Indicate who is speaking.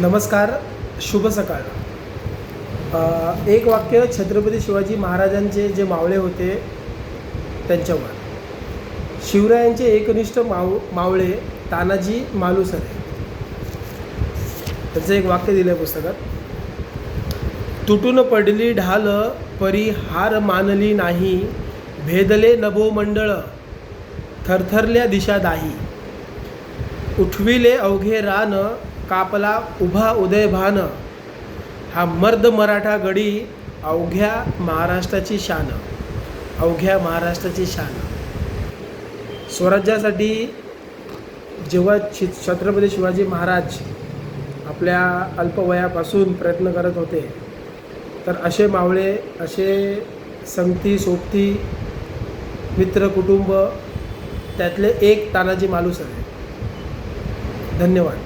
Speaker 1: नमस्कार शुभ सकाळ. एक वाक्य छत्रपती शिवाजी महाराजांचे जे मावळे होते त्यांच्यावर. शिवरायांचे एकनिष्ठ माव मावळे तानाजी मालुसरे. त्याचं एक वाक्य दिलं आहे पुस्तकात. तुटून पडली ढाल परी हार मानली नाही भेदले नभो मंडळ थरथरल्या दिशा दाही. उठविले अवघे रान कापला उभा उदयभान. हा मर्द मराठा गडी अवघ्या महाराष्ट्राची शान. अवघ्या महाराष्ट्राची शान. स्वराज्यासाठी जेव्हा छि छत्रपती शिवाजी महाराज आपल्या अल्पवयापासून प्रयत्न करत होते तर असे मावळे असे संगती सोबती मित्र कुटुंब त्यातले एक तानाजी मालूस आहे धन्यवाद.